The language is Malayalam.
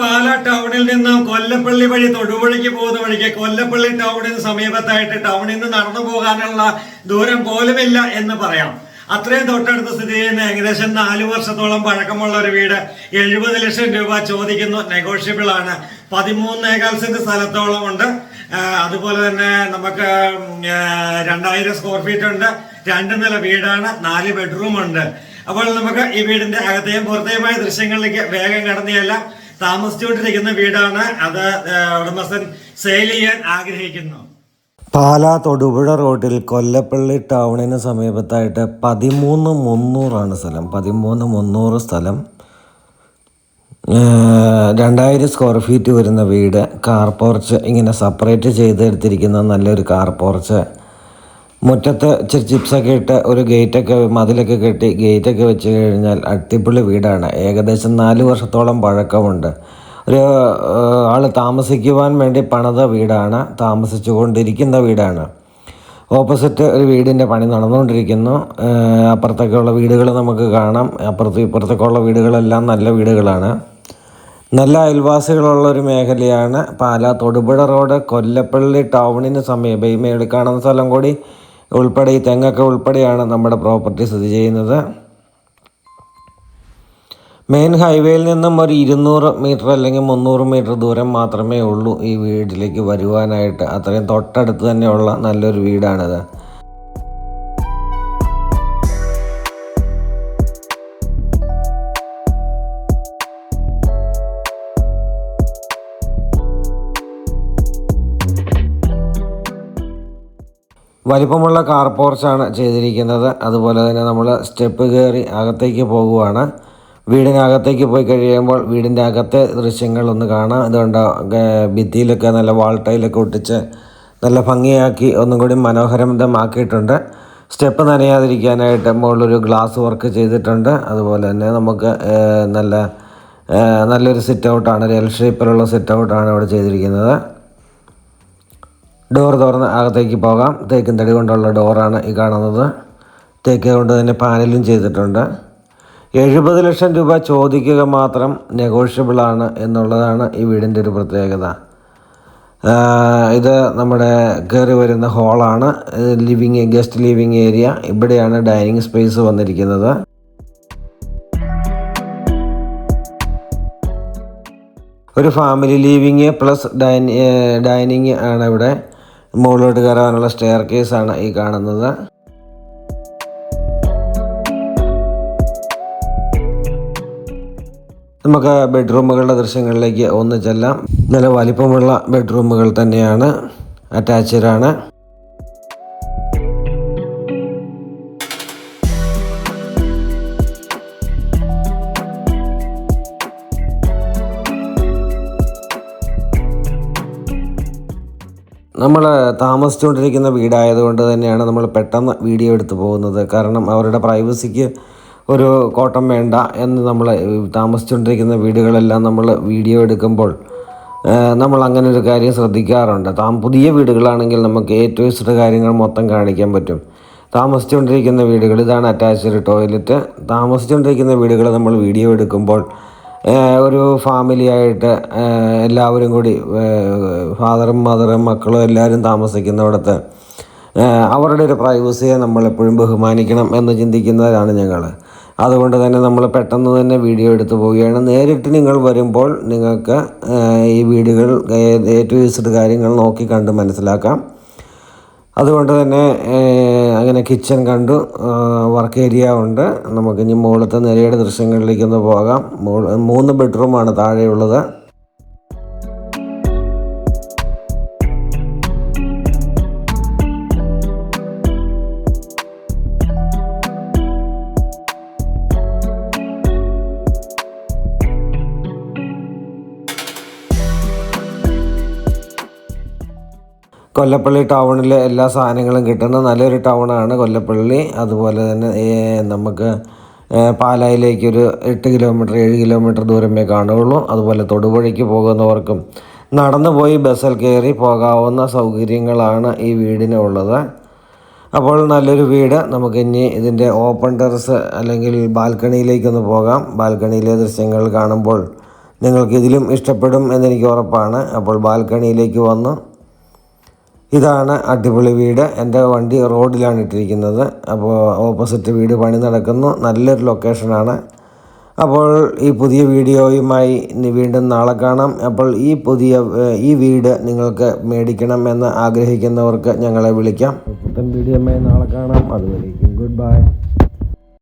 പാല ടൗണിൽ നിന്നും കൊല്ലപ്പള്ളി വഴി തൊടുപുഴയ്ക്ക് പോകുന്ന വഴിക്ക് കൊല്ലപ്പള്ളി ടൗണിന് സമീപത്തായിട്ട് ടൗണിൽ നിന്ന് നടന്നു പോകാനുള്ള ദൂരം പോലുമില്ല എന്ന് പറയാം. അത്രയും തൊട്ടടുത്ത് സ്ഥിതി ചെയ്യുന്ന ഏകദേശം നാല് വർഷത്തോളം പഴക്കമുള്ള ഒരു വീട് എഴുപത് ലക്ഷം രൂപ ചോദിക്കുന്നു. നെഗോഷ്യബിൾ ആണ്. പതിമൂന്നേകാൽ സെന്റ് സ്ഥലത്തോളം ഉണ്ട്. അതുപോലെ തന്നെ നമുക്ക് രണ്ടായിരം സ്ക്വയർ ഫീറ്റ് ഉണ്ട്. രണ്ട് നില വീടാണ്. നാല് ബെഡ്റൂം ഉണ്ട്. അപ്പോൾ നമുക്ക് ഈ വീടിന്റെ അകത്തെയും പുറത്തെയുമായ ദൃശ്യങ്ങളിലേക്ക് വേഗം കടന്നിയല്ല താമസിച്ചുകൊണ്ടിരിക്കുന്ന വീടാണ്. അത് ഉടമസ്ഥൻ സെയിൽ ചെയ്യാൻ ആഗ്രഹിക്കുന്നു. പാലാ തൊടുപുഴ റോഡിൽ കൊല്ലപ്പള്ളി ടൗണിന് സമീപത്തായിട്ട് പതിമൂന്ന് മുന്നൂറാണ് സ്ഥലം. പതിമൂന്ന് മുന്നൂറ് സ്ഥലം. രണ്ടായിരം സ്ക്വയർ ഫീറ്റ് വരുന്ന വീട്. കാർ പോർച്ച് ഇങ്ങനെ സെപ്പറേറ്റ് ചെയ്തെടുത്തിരിക്കുന്ന നല്ലൊരു കാർ പോർച്ച്. മുറ്റത്ത് ഇച്ചിരി ചിപ്സൊക്കെ ഇട്ട് ഒരു ഗേറ്റൊക്കെ മതിലൊക്കെ കെട്ടി ഗേറ്റൊക്കെ വെച്ച് കഴിഞ്ഞാൽ അടിപൊളി വീടാണ്. ഏകദേശം നാല് വർഷത്തോളം പഴക്കമുണ്ട്. ഒരു ആൾ താമസിക്കുവാൻ വേണ്ടി പണിത വീടാണ്. താമസിച്ചു കൊണ്ടിരിക്കുന്ന വീടാണ്. ഓപ്പോസിറ്റ് ഒരു വീടിന്റെ പണി നടന്നുകൊണ്ടിരിക്കുന്നു. അപ്പുറത്തേക്കുള്ള വീടുകൾ നമുക്ക് കാണാം. അപ്പുറത്ത് ഇപ്പുറത്തൊക്കെയുള്ള വീടുകളെല്ലാം നല്ല വീടുകളാണ്. നല്ല അയൽവാസികളുള്ള ഒരു മേഖലയാണ്. പാലാ തൊടുപുഴ റോഡ് കൊല്ലപ്പള്ളി ടൗണിന് സമീപം. ഈ മേളിൽ കാണുന്ന സ്ഥലം കൂടി ഉൾപ്പെടെ ഈ തെങ്ങൊക്കെ ഉൾപ്പെടെയാണ് നമ്മുടെ പ്രോപ്പർട്ടി സ്ഥിതി ചെയ്യുന്നത്. മെയിൻ ഹൈവേയിൽ നിന്നും ഒരു ഇരുന്നൂറ് മീറ്റർ അല്ലെങ്കിൽ മുന്നൂറ് മീറ്റർ ദൂരം മാത്രമേ ഉള്ളൂ ഈ വീട്ടിലേക്ക് വരുവാനായിട്ട്. അത്രയും തൊട്ടടുത്ത് തന്നെയുള്ള നല്ലൊരു വീടാണിത്. വലിപ്പമുള്ള കാർ പോർച്ചാണ് ചെയ്തിരിക്കുന്നത്. അതുപോലെ തന്നെ നമ്മൾ സ്റ്റെപ്പ് കയറി അകത്തേക്ക് പോകുവാണ്. വീടിനകത്തേക്ക് പോയി കഴിയുമ്പോൾ വീടിന്റെ അകത്തെ ദൃശ്യങ്ങൾ ഒന്ന് കാണാം അതുകൊണ്ട് ഭിത്തിയിലൊക്കെ നല്ല വാൾട്ടയിലൊക്കെ ഒട്ടിച്ച് നല്ല ഭംഗിയാക്കി ഒന്നും കൂടി മനോഹരമാക്കിയിട്ടുണ്ട്. സ്റ്റെപ്പ് നനയാതിരിക്കാനായിട്ട് മുകളിലൊരു ഗ്ലാസ് വർക്ക് ചെയ്തിട്ടുണ്ട്. അതുപോലെ തന്നെ നമുക്ക് നല്ല നല്ലൊരു സിറ്റ് ഔട്ടാണ് ഒരു എൽ ഷേപ്പിലുള്ള സിറ്റ് ഔട്ടാണ് ഇവിടെ ചെയ്തിരിക്കുന്നത്. ഡോർ തുറന്ന് അകത്തേക്ക് പോകാം. തേക്കും തടി കൊണ്ടുള്ള ഡോറാണ് ഈ കാണുന്നത്. തേക്ക് കൊണ്ട് തന്നെ പാനലും ചെയ്തിട്ടുണ്ട്. എഴുപത് ലക്ഷം രൂപ ചോദിക്കുക മാത്രം നെഗോഷ്യബിൾ ആണ് എന്നുള്ളതാണ് ഈ വീടിന്റെ ഒരു പ്രത്യേകത. ഇത് നമ്മുടെ കയറി വരുന്ന ഹോളാണ് ലിവിങ് ഗസ്റ്റ് ലിവിങ് ഏരിയ ഇവിടെയാണ് ഡൈനിങ് സ്പേസ് വന്നിരിക്കുന്നത്. ഒരു family living plus dining dining ആണ് ഇവിടെ. മുകളിലോട്ട് കയറാനുള്ള സ്റ്റെയർ കേസാണ് ഈ കാണുന്നത്. നമുക്ക് ബെഡ്റൂമുകളുടെ ദൃശ്യങ്ങളിലേക്ക് ഒന്ന് ചെല്ലാം. നല്ല വലിപ്പമുള്ള ബെഡ്റൂമുകൾ തന്നെയാണ്. അറ്റാച്ച്ഡ് നമ്മൾ താമസിച്ചുകൊണ്ടിരിക്കുന്ന വീടായതുകൊണ്ട് തന്നെയാണ് നമ്മൾ പെട്ടെന്ന് വീഡിയോ എടുത്ത് പോകുന്നത്. കാരണം അവരുടെ പ്രൈവസിക്ക് ഒരു കോട്ടം വേണ്ട എന്ന് നമ്മൾ താമസിച്ചുകൊണ്ടിരിക്കുന്ന വീടുകളെല്ലാം നമ്മൾ വീഡിയോ എടുക്കുമ്പോൾ നമ്മൾ അങ്ങനെ ഒരു കാര്യം ശ്രദ്ധിക്കാറുണ്ട്. താം പുതിയ വീടുകളാണെങ്കിൽ നമുക്ക് എ ടു ഇസഡ് കാര്യങ്ങൾ മൊത്തം കാണിക്കാൻ പറ്റും. താമസിച്ചുകൊണ്ടിരിക്കുന്ന വീടുകൾ ഇതാണ് അറ്റാച്ച്ഡ് ടോയ്ലറ്റ്. താമസിച്ചുകൊണ്ടിരിക്കുന്ന വീടുകൾ നമ്മൾ വീഡിയോ എടുക്കുമ്പോൾ ഒരു ഫാമിലിയായിട്ട് എല്ലാവരും കൂടി ഫാദറും മദറും മക്കളും എല്ലാവരും താമസിക്കുന്നിടത്ത് അവരുടെ ഒരു പ്രൈവസിയെ നമ്മൾ എപ്പോഴും ബഹുമാനിക്കണം എന്ന് ചിന്തിക്കുന്നവരാണ് ഞങ്ങൾ അതുകൊണ്ട് തന്നെ നമ്മൾ പെട്ടെന്ന് തന്നെ വീഡിയോ എടുത്ത് പോവുകയാണ്. നേരിട്ട് നിങ്ങൾ വരുമ്പോൾ നിങ്ങൾക്ക് ഈ വീടുകൾ ഏറ്റവും ടു കാര്യങ്ങൾ നോക്കി കണ്ട് മനസ്സിലാക്കാം. അതുകൊണ്ട് തന്നെ അങ്ങനെ കിച്ചൺ കണ്ടു. വർക്ക് ഏരിയ ഉണ്ട്. നമുക്ക് ഇനി മുകളിലത്തെ നിലയുടെ ദൃശ്യങ്ങളിലേക്കൊന്ന് പോകാം. മൂന്ന് ബെഡ്റൂമാണ് താഴെയുള്ളത്. കൊല്ലപ്പള്ളി ടൗണിലെ എല്ലാ സാധനങ്ങളും കിട്ടുന്ന നല്ലൊരു ടൗണാണ് കൊല്ലപ്പള്ളി. അതുപോലെ തന്നെ നമുക്ക് പാലായിലേക്കൊരു എട്ട് കിലോമീറ്റർ ഏഴ് കിലോമീറ്റർ ദൂരമേ കാണുകയുള്ളൂ. അതുപോലെ തൊടുപുഴയ്ക്ക് പോകുന്നവർക്കും നടന്നു പോയി ബസ്സിൽ കയറി പോകാവുന്ന സൗകര്യങ്ങളാണ് ഈ വീടിന് ഉള്ളത് അപ്പോൾ നല്ലൊരു വീട്. നമുക്ക് ഇനി ഇതിന്റെ ഓപ്പൺ ടെറസ് അല്ലെങ്കിൽ ബാൽക്കണിയിലേക്കൊന്ന് പോകാം. ബാൽക്കണിയിലെ ദൃശ്യങ്ങൾ കാണുമ്പോൾ നിങ്ങൾക്ക് ഇതിലും ഇഷ്ടപ്പെടും എന്നെനിക്ക് ഉറപ്പാണ്. അപ്പോൾ ബാൽക്കണിയിലേക്ക് വന്ന് ഇതാണ് അടിപൊളി വീട്. എന്റെ വണ്ടി റോഡിലാണ് ഇട്ടിരിക്കുന്നത്. അപ്പോൾ ഓപ്പോസിറ്റ് വീട് പണി നടക്കുന്നു. നല്ലൊരു ലൊക്കേഷനാണ്. അപ്പോൾ ഈ പുതിയ വീഡിയോയുമായി വീണ്ടും നാളെ കാണാം. അപ്പോൾ ഈ പുതിയ ഈ വീട് നിങ്ങൾക്ക് മേടിക്കണം എന്ന് ആഗ്രഹിക്കുന്നവർക്ക് ഞങ്ങളെ വിളിക്കാം. വീഡിയോയുമായി നാളെ കാണാം. അതുവരേക്കും ഗുഡ് ബൈ.